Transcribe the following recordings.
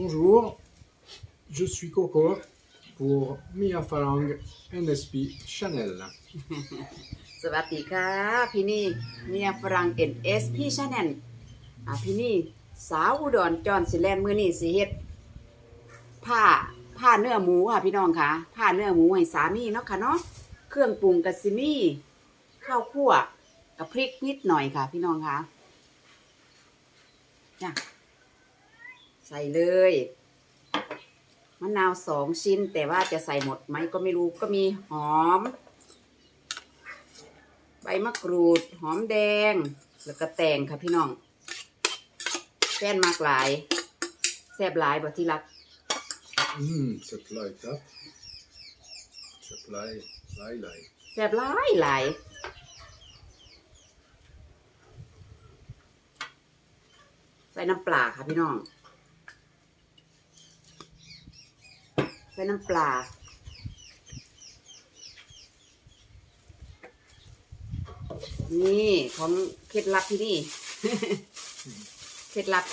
Bonjour, je suis Coco pour Mia Farang NSP Chanel. สวัสดีค่ะพี่นี่เมียฝรั่ง NS พี่ชาแนลอะพี่นี่สาวอุดรจอนสิแลนด์มื้อนี้สิเฮ็ดผ้าผ้าเนื้อหมูค่ะพี่น้องค่ะผ้าเนื้อหมูให้สามีเนาะค่ะเนาะเครื่องปรุงกะสิมีข้าวคั่วกับพริกนิดหน่อยค่ะ พี่น้องค่ะจ้ะ ใส่เลยมะนาวสองชิ้น แต่ว่าจะใส่หมดไหมก็ไม่รู้ก็มีหอม ใบมะกรูด หอมแดง แล้วก็แตงค่ะพี่น้องแป้นมากหลายแซ่บหลายบ่ที่รัก Hum, ça plaît, ça. Ça plaît, lai, lai. แซ่บหลายหลายใส่น้ำปลาค่ะพี่น้อง ใส่น้ำปลานี่ของเคล็ดลับที่นี่ เคล็ดลับ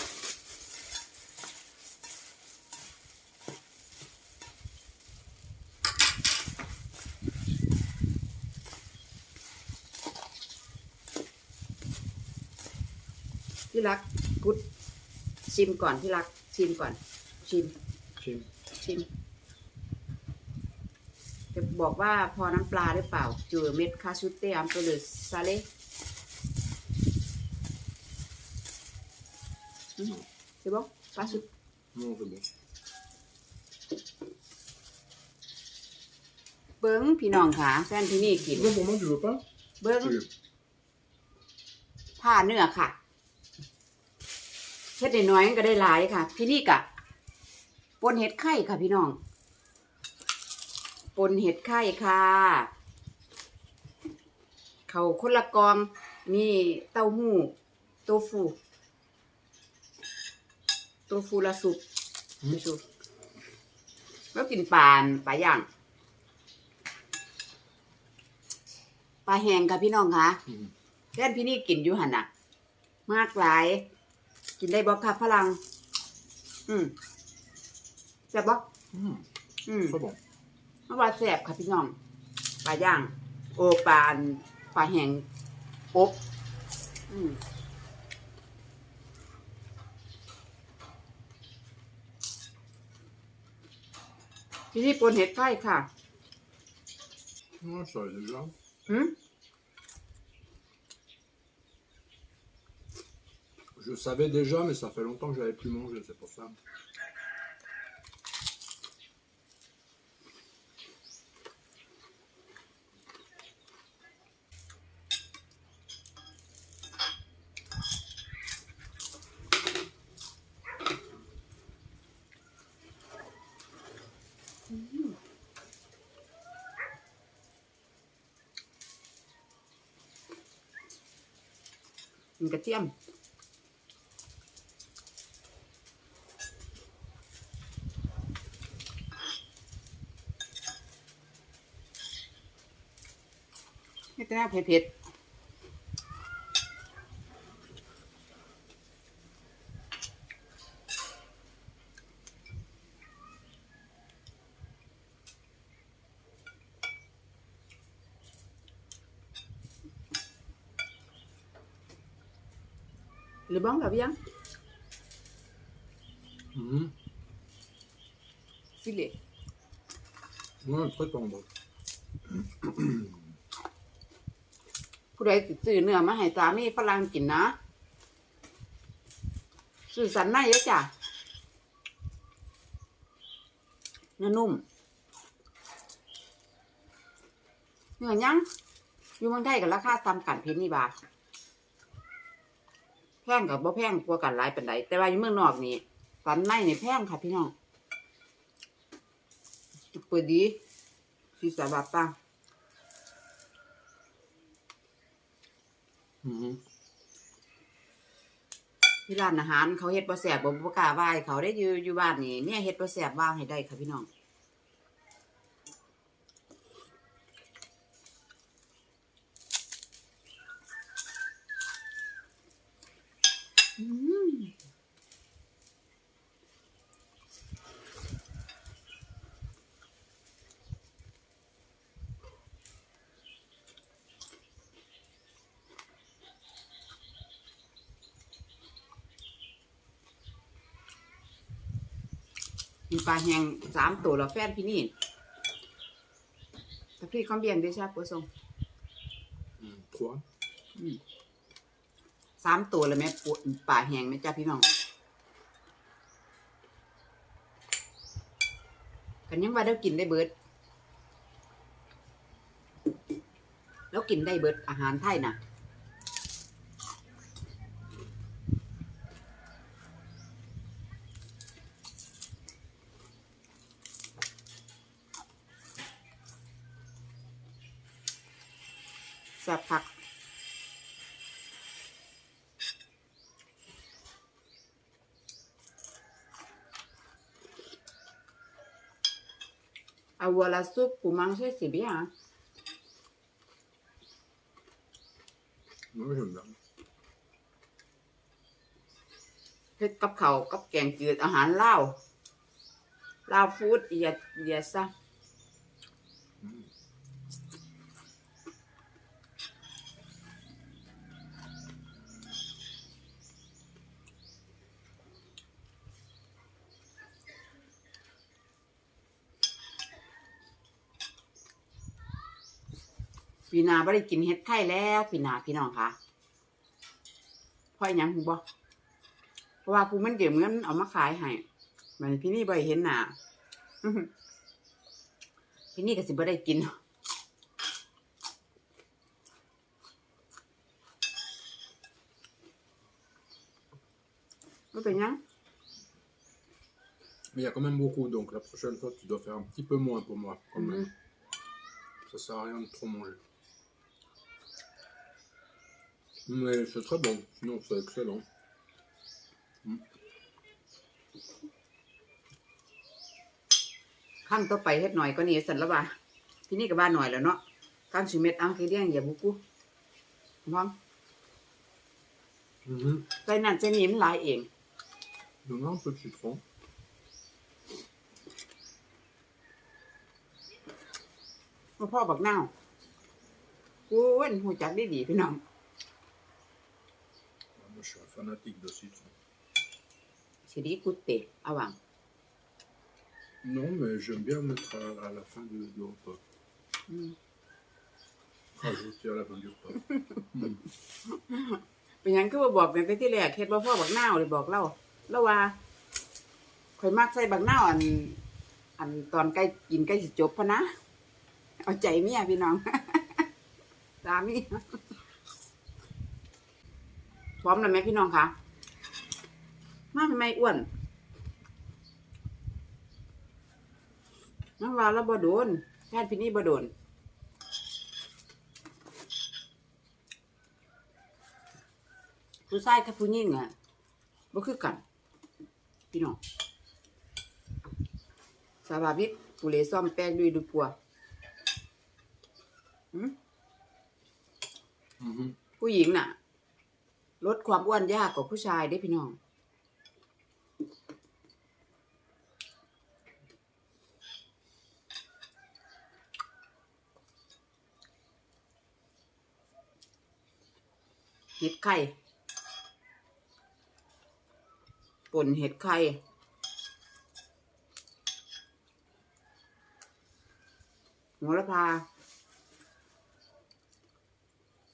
ที่รักกุดชิมก่อนที่รักชิมก่อน ชิม Chim. ชิม จะบอกว่าพอน้ำปลาหรือเปล่าจูเม็ดคาชูเต้อัมเปลือซาเล่อืมใช่ปะคาชู Non, c'est bon. เบิ้งพี่น้องค่ะแฟนที่นี่กิน C'est bon pour moi, tu veux pas เบิ้ง Oui. ผ้าเนื้อค่ะเฮ็ดได้น้อยก็ได้หลายค่ะ พี่นี่กะปนเห็ดไข่ค่ะพี่น้อง ปนเห็ดไข่ค่ะ เขาคนละกอง นี่เต้าหู้โตฟูโตฟูละสุกไม่สุกแล้วกินปลาอันปลาย่างปลาแห้งค่ะพี่น้องค่ะ Mhm. แค่พี่นี่กินอยู่หันอะ มากหลาย กินได้บอกค่ะฝรั่งอืมแซ่บบอก Hum, อืม très bon. เมื่อวานแซ่บค่ะพี่น้องปลาย่าง โอปลาอันปลาแห้งอบอืมที่นี่ปนเห็ดไข่ค่ะ Ouais, ça va déjà. หืม Je savais déjà, mais ça fait longtemps que j'avais plus mangé, c'est pour ça. Ừ. มีกระเทียมนี่แต่หน้าเผ็ดๆ หรือบ้องกับยัง Mhm. ฟิเล่ Ouais, très tendre. ผู้ใดสิซื้อเนื้อมาให้สามีฝรั่งกินนะซื้อสันในเยอะจ้ะเนื้อนุ่มเนื้อยังอยู่เมืองไทยกับราคาตามกันเพชรนี่บาท แพงกับบ่แพงกว่ากันหลายเป็นไดแต่ว่าอยู่เมืองนอกนี่สันในนี่แพงค่ะพี่น้องเปิดดีสีสาบาปัง Mhm. ที่ร้านอาหารเขาเฮ็ดบ่แซ่บบ่บ่กล้าว่าให้เขาได้อยู่อยู่บ้านนี่เนี่ยเฮ็ดบ่แซ่บว่างให้ได้ค่ะพี่น้อง มีปลาแหงสามตัวแล้วแฟนพี่นี่แต่พี่คอมเบียนได้ใช่ปะส่ง Trois. สามตัวเลยแม่ปวดป่าแหงไหมจ้าพี่น้องกันยังว่าเรากินได้เบิด แล้วกินได้เบิดอาหารไทยนะแซ่บผัก Avoir la soupe pour manger, c'est bien. hein. Moi, j'aime bien. เฮ็ดกับเขาวกับแกงจืดอาหารลาวลาวฟู้ดเอียดเอียดซะ ปีหนาไม่ได้กินเฮ็ดไข่แล้วปีหนาพี่น้องค่ะเพราะหยังหูบ่เพราะว่าผู้มันเก็บเงินเอามาขายให้มันพี่นี่บ่ได้เห็นหน้าอื้อหือพี่นี่ก็สิบ่ได้กินไม่เป็นหยัง Mais il y a quand même beaucoup, donc la prochaine fois, tu dois faire un petit peu moins pour moi, quand même. Mhm. Ça sert à rien de trop manger. Mais c'est très bon, sinon c'est excellent. ขั้นต่อไปเฮ็ดหน่อยก็นี่สันละว่าพี่นี่ก็บ้านหน่อยแล้วเนาะขั้นสิเม็ดเอาคือเลี้ยงอย่าบุกุพร้อม Mhm. ใส่นั่นใส่นี่มันหลายเอง Donc là, un peu de citron. มาพ่อบักนาวกูเว้นหูจักได้ดีพี่น้อง Ah, Moi, je suis un fanatique de citron. สิดีกุเตะเอาวัง Non, mais j'aime bien mettre à, à la fin du, du repas. อืม Rajouter à la fin du repas. Mm. เป็นหยังคือบ่บอกในแต่ที่แรกเฮ็ดบ่พ่อบักนาวเลยบอกเล่าแล้วว่าข่อยมักใส่บักนาวอัน อันตอนใกล้กินใกล้สิจบพะนะ เอาใจเมียพี่น้อง สามี พร้อมแล้วไหมพี่น้องคะมาทำไมอ้วนน้องว่าแล้วบ่โดนแพทย์พี่นี่บ่โดนผู้ชายกับผู้หญิงอะบ่คือกัน พี่น้องสาบาวิทผู้เลซ่อมแป้งด้วยดูปัวหืม Mhm. ผู้หญิงน่ะ ลดความอ้วนยากกว่าผู้ชายได้พี่น้อง เห็ดไข่ป่นเห็ดไข่หัวละพา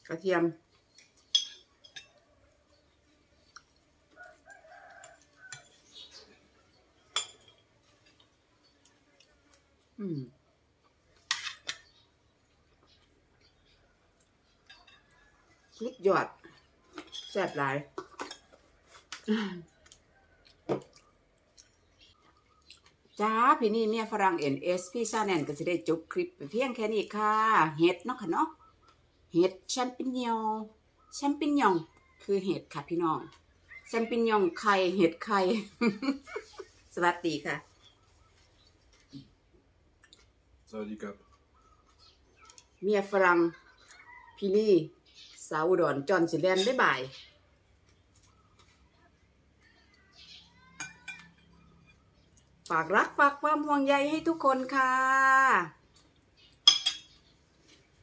กระเทียม อืมสุดยอดแซ่บหลายจ้าพี่นี่เมียฝรั่งเอ็นเอสพี่ซาแนนก็จะได้จบคลิปเพียงแค่นี้ค่ะ เห็ดเนาะค่ะเนาะเห็ดแชมปิญญองแชมปิญญองคือเห็ดค่ะพี่น้องแชมปิญญองไข่เห็ดไข่ สวัสดีค่ะ สวัสดีครับ เมียฝรั่งพี่นี่สาวอุดรจอนสิแลนได้บ่ายฝากรักฝากความห่วงใยให้ทุกคนค่ะ